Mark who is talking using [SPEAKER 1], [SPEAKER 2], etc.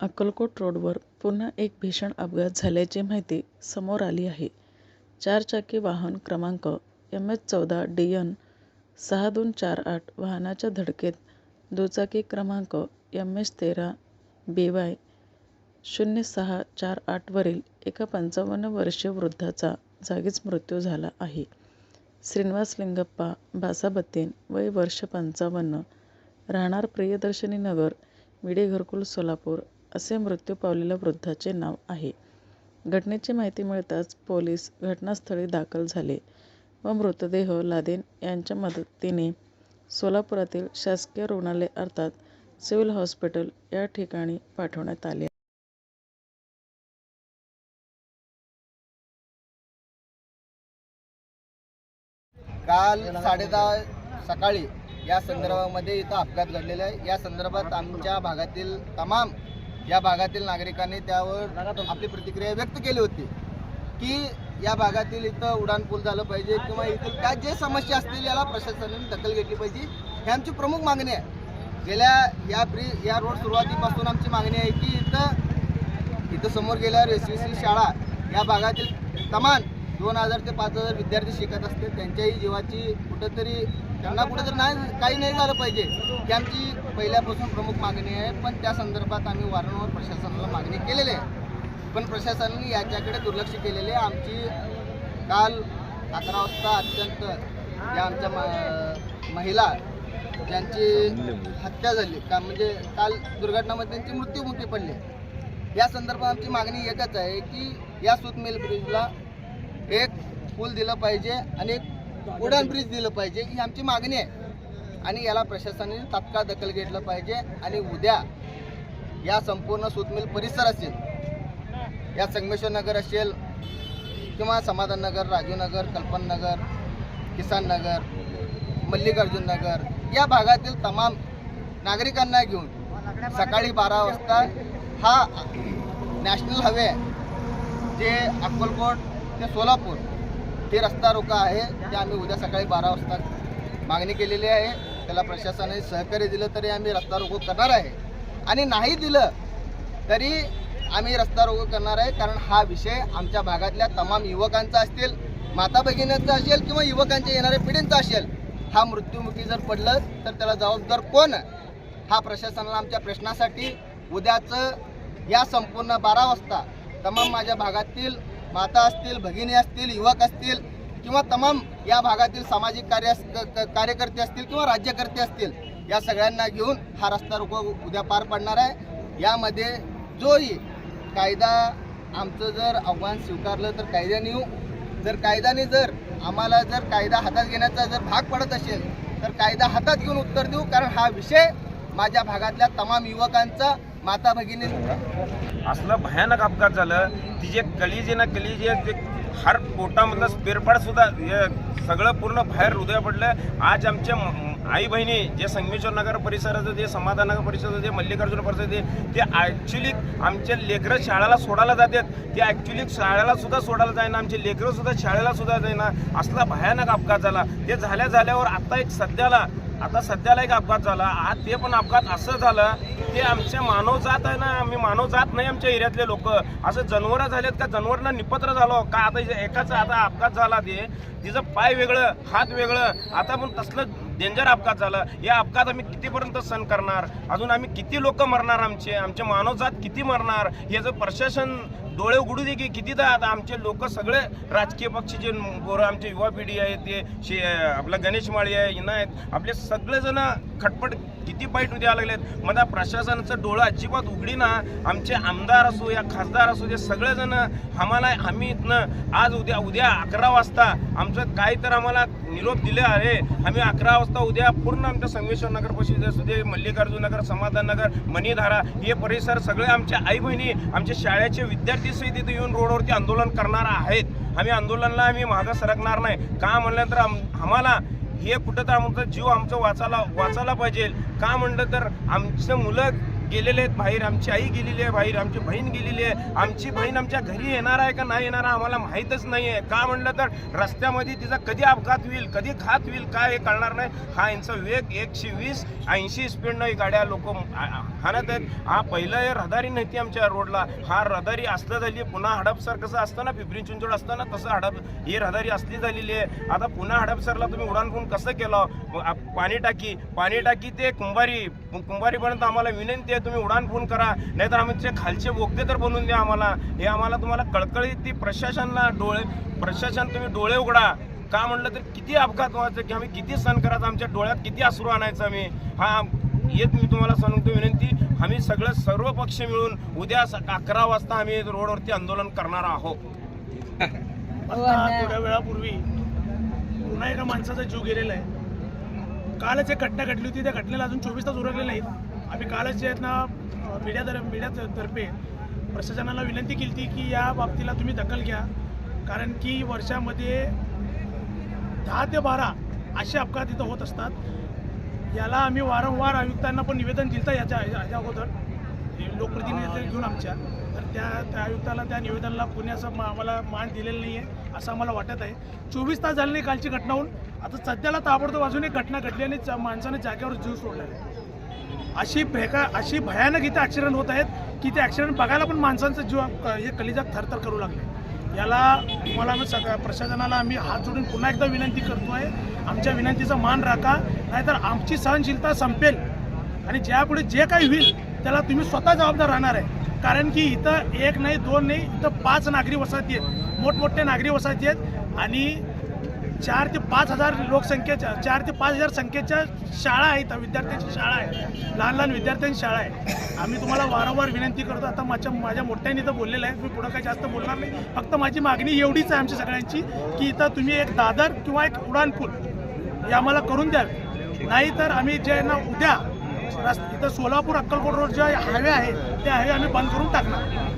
[SPEAKER 1] अक्कलकोट रोडवर पुन्हा एक भीषण अपघात झाल्याची माहिती समोर आली आहे. चारचाकी वाहन क्रमांक एम एच चौदा डी एन सहा दोन चार आठ वाहनाच्या धडकेत दुचाकी क्रमांक एम एच तेरा बी वाय शून्य सहा चार आठवरील एका पंचावन्न वर्षीय वृद्धाचा जागीच मृत्यू झाला आहे. श्रीनिवास लिंगप्पा बासाबत्तीन वय वर्ष पंचावन्न राहणार प्रियदर्शनी नगर विडे घरकुल सोलापूर असे मृत्यू पावलेल्या वृद्धाचे नाव आहे. घटनेची माहिती मिळताच पोलीस घटनास्थळी दाखल झाले व मृतदेह लादेन यांच्या मदतीने सोलापुरातील शासकीय रुग्णालय अर्थात सिव्हिल हॉस्पिटल या ठिकाणी पाठवण्यात आले.
[SPEAKER 2] काल साडेदहा सकाळी या संदर्भामध्ये इथं अपघात घडलेला आहे. या संदर्भात आमच्या भागातील तमाम या भागातील नागरिकांनी त्यावर आपली प्रतिक्रिया व्यक्त केली होती की या भागातील इथं उड्डाणपूल झालं पाहिजे किंवा इथं काय जे समस्या असतील याला प्रशासनाने दखल घेतली पाहिजे. ही आमची प्रमुख मागणी आहे. गेल्या या ब्रिज या रोड सुरुवातीपासून आमची मागणी आहे की इथं इथं समोर गेल्यावर एस सी शाळा या भागातील तमाम दोन हजार ते पाच हजार विद्यार्थी शिकत असते. त्यांच्याही जीवाची कुठंतरी त्यांना कुठंतरी नाही काही नाही झालं पाहिजे. ही आमची पहिल्यापासून प्रमुख मागणी आहे. पण त्या संदर्भात आम्ही वारंवार प्रशासनाला मागणी केलेली आहे. पण प्रशासनाने याच्याकडे दुर्लक्ष केलेले आहे. आमची काल अकरा वाजता अत्यंत या आमच्या महिला ज्यांची हत्या झाली. का म्हणजे काल दुर्घटनामध्ये त्यांची मृत्यूमुखी पडली. या संदर्भात आमची मागणी एकच आहे की या सुतमेल ब्रिजला एक पूल दिलं पाहिजे आणि एक उडान ब्रिज दिलं पाहिजे ही आमची मागणी आहे. आणि याला प्रशासनाने तात्काळ दखल घेतलं पाहिजे आणि उद्या या संपूर्ण सुतमिल परिसर असेल या संगमेश्वर नगर असेल किंवा समाधान नगर राजीवनगर नगर कल्पन नगर किसान नगर मल्लिकार्जुन नगर या भागातील तमाम नागरिकांना घेऊन सकाळी बारा वाजता हा नॅशनल हवे जे अक्कलकोट ते सोलापूर. हे रस्ता रोका आहे. ते आम्ही उद्या सकाळी बारा वाजता मागणी केलेली आहे. त्याला प्रशासनाने सहकार्य दिलं तरी आम्ही रस्ता रोको करणार आहे. आणि नाही दिलं तरी आम्ही रस्ता रोको करणार आहे. कारण हा विषय आमच्या भागातल्या तमाम युवकांचा असतील माता भगिनींचा असेल किंवा युवकांच्या येणाऱ्या पिढींचा असेल हा मृत्युमुखी जर पडलं तर त्याला जबाबदार कोण? हा प्रशासनाला आमच्या प्रश्नासाठी उद्याचं या संपूर्ण बारा वाजता तमाम माझ्या भागातील माता असतील भगिनी असतील युवक असतील किंवा तमाम या भागातील सामाजिक कार्य क- कार्यकर्ते असतील किंवा राज्यकर्ते असतील या सगळ्यांना घेऊन हा रस्ता रोको उद्या पार पडणार आहे. यामध्ये जोही कायदा आमचं जर आव्हान स्वीकारलं तर कायद्याने येऊ. जर कायद्याने जर आम्हाला जर कायदा हातात घेण्याचा जर भाग पडत असेल तर कायदा हातात घेऊन उत्तर देऊ कारण हा विषय माझ्या भागातल्या तमाम युवकांचा माता भगिनी
[SPEAKER 3] असलं भयानक अपघात झालं. ती जे कलिजे ना कलिजे ते हर पोटामधलं स्पेरपाड सुद्धा सगळं पूर्ण बाहेर हृदय पडलं. आज आमच्या आई बहिणी जे संगमेश्वर नगर परिसराचं जे समाधान नगर परिसराचं जे मल्लिकार्जुन परिसर ते ते ॲक्च्युली आमचे लेकरं शाळेला सोडायला जातात. ते ॲक्च्युली शाळेला सुद्धा सोडायला जायना आमचे लेकरं सुद्धा शाळेला सुद्धा जाईना. असला भयानक अपघात झाला. ते झाल्या झाल्यावर आता एक सध्याला आता सध्याला एक अपघात झाला. आज ते पण अपघात असं झालं ते आमचे मानव जात आहे ना आम्ही मानव जात नाही आमच्या एरियातले लोक. असं जनावरं झालेत का? जनावरांना निपत्र झालो हो. का आता एकाच एकाचा आता अपघात झाला ते? तिचं पाय वेगळं हात वेगळं. आता पण तसलं डेंजर अपघात झालं. या अपघात आम्ही कितीपर्यंत सहन करणार? अजून आम्ही किती लोक मरणार आमचे? आमचे मानव जात किती मरणार? याचं प्रशासन डोळे उघडू दे की कितीदा आता आमचे लोक सगळे राजकीय पक्ष जे गोरं आमचे युवा पिढी आहे ते शे आपलं गणेश माळी आहे इना आहेत आपले सगळेजण खटपट किती वाईट द्यायला लागलेत. मग प्रशासनाचं डोळं अजिबात उघडी ना. आमचे आमदार असो या खासदार असो ते सगळेजण आम्हाला आम्ही इथनं आज उद्या उद्या अकरा वाजता आमचं काय तर आम्हाला निरोप दिले आहे. आम्ही अकरा वाजता उद्या पूर्ण आमच्या संगमेश्वर नगर परिषद असू दे मल्लिकार्जुन नगर समाधान नगर मणिधारा हे परिसर सगळे आमच्या आई बहिणी आमच्या शाळेचे विद्यार्थी सहित इथे येऊन रोडवरती आंदोलन करणार आहेत. आम्ही आंदोलनाला आम्ही मागं सरकणार नाही. का म्हणलं तर आम- आम्हाला हे कुठं तर आमचा जीव आमचं वाचायला वाचायला पाहिजे. का म्हणलं तर आमचं मुलं गेलेले आहेत. बाहेर आमची आई गेलेली आहे. बाहेर आमची बहीण गेलेली आहे. आमची बहीण आमच्या घरी येणार आहे का नाही येणार आहे आम्हाला माहीतच नाही आहे का म्हणलं तर रस्त्यामध्ये तिचा कधी अपघात होईल कधी घात होईल काय हे कळणार नाही. हा यांचा वेग एकशे वीस ऐंशी स्पीडनं गाड्या लोक हाणत आहेत. हा पहिलं हे रहदारी नव्हती आमच्या रोडला. हा रहदारी असलं झाली पुन्हा हडपसर कसं असतं ना पिंपरी चिंचवड असतं ना तसं हडप ही रहदारी असली झालेली आहे. आता पुन्हा हडपसरला तुम्ही उडाणपून कसं केलं? पाणी टाकी पाणी टाकी ते कुंभारी कुंभारीपर्यंत आम्हाला विनंती आहे तुम्ही उडाण फोन करा. नाहीतर आमचे खालचे बोगदे तर बनवून द्या आम्हाला. हे आम्हाला तुम्हाला कळकळी ती प्रशासनाला डोळे प्रशासन तुम्ही डोळे उघडा. का म्हणलं तर किती अपघात व्हायचं की आम्ही किती सण करायचं आमच्या डोळ्यात किती अश्रू आणायचं आम्ही. हा येत मी तुम्हाला सांगतो विनंती आम्ही सगळं सर्व पक्ष मिळून उद्या स- अकरा वाजता आम्ही रोडवरती आंदोलन करणार आहोत.
[SPEAKER 4] आता थोड्या वेळापूर्वी पुन्हा एका माणसाचा जीव गेलेला आहे. कालच एक घटना घडली होती त्या घटनेला अजून चोवीस तास उरकले नाहीत. आम्ही कालच जे आहेत ना मीडिया तर मीडियातर्फे प्रशासनाला विनंती केली होती की या बाबतीला तुम्ही दखल घ्या. कारण की वर्षामध्ये दहा ते बारा असे अपघात इथं होत असतात. याला आम्ही वारंवार आयुक्तांना पण निवेदन दिलं याच्या याच्या अगोदर. लोकप्रतिनिधी घेऊन आमच्या. तर त्या त्या आयुक्ताला त्या निवेदनाला पुण्याचं मा- आम्हाला मान दिलेलं नाही आहे असं आम्हाला वाटत आहे. चोवीस तास झाले कालची घटना होऊन. आता सध्याला ताबडतोब अजून एक घटना घडली आणि माणसाने जागेवर जीव सोडला. आहे अशी भेका अशी भयानक इथे ॲक्सिडेंट होत आहेत की ते ॲक्सिडेंट बघायला पण माणसांचं जीव हे कलिजात थरथर करू लागले. याला तुम्हाला आम्ही सगळ्या प्रशासनाला आम्ही हात जोडून पुन्हा एकदा विनंती करतो आहे आमच्या विनंतीचा मान राखा नाहीतर आमची सहनशीलता संपेल. आणि ज्यापुढे जे काही होईल त्याला तुम्ही स्वतः जबाबदार राहणार आहे. कारण की इथं एक नाही दोन नाही इथं पाच नागरी वसाहती आहेत. मोठमोठ्या नागरी वसाहती आहेत. आणि चार ते पाच हजार लोकसंख्येच्या चार ते पाच हजार संख्येच्या शाळा आहेत विद्यार्थ्यांची शाळा आहे. लहान लहान विद्यार्थ्यांची शाळा आहे. आम्ही तुम्हाला वारंवार विनंती करतो आता माझ्या माझ्या मोठ्याने तर बोललेलं आहे मी पुढं काही जास्त बोलणार नाही. फक्त माझी मागणी एवढीच आहे आमच्या सगळ्यांची की इथं तुम्ही एक दादर किंवा एक उडान हे आम्हाला करून द्यावे. नाहीतर आम्ही जे ना उद्या रस इथं सोलापूर अक्कलकोट रोड जे हायवे आहे ते हायवे आम्ही बंद करून टाकणार.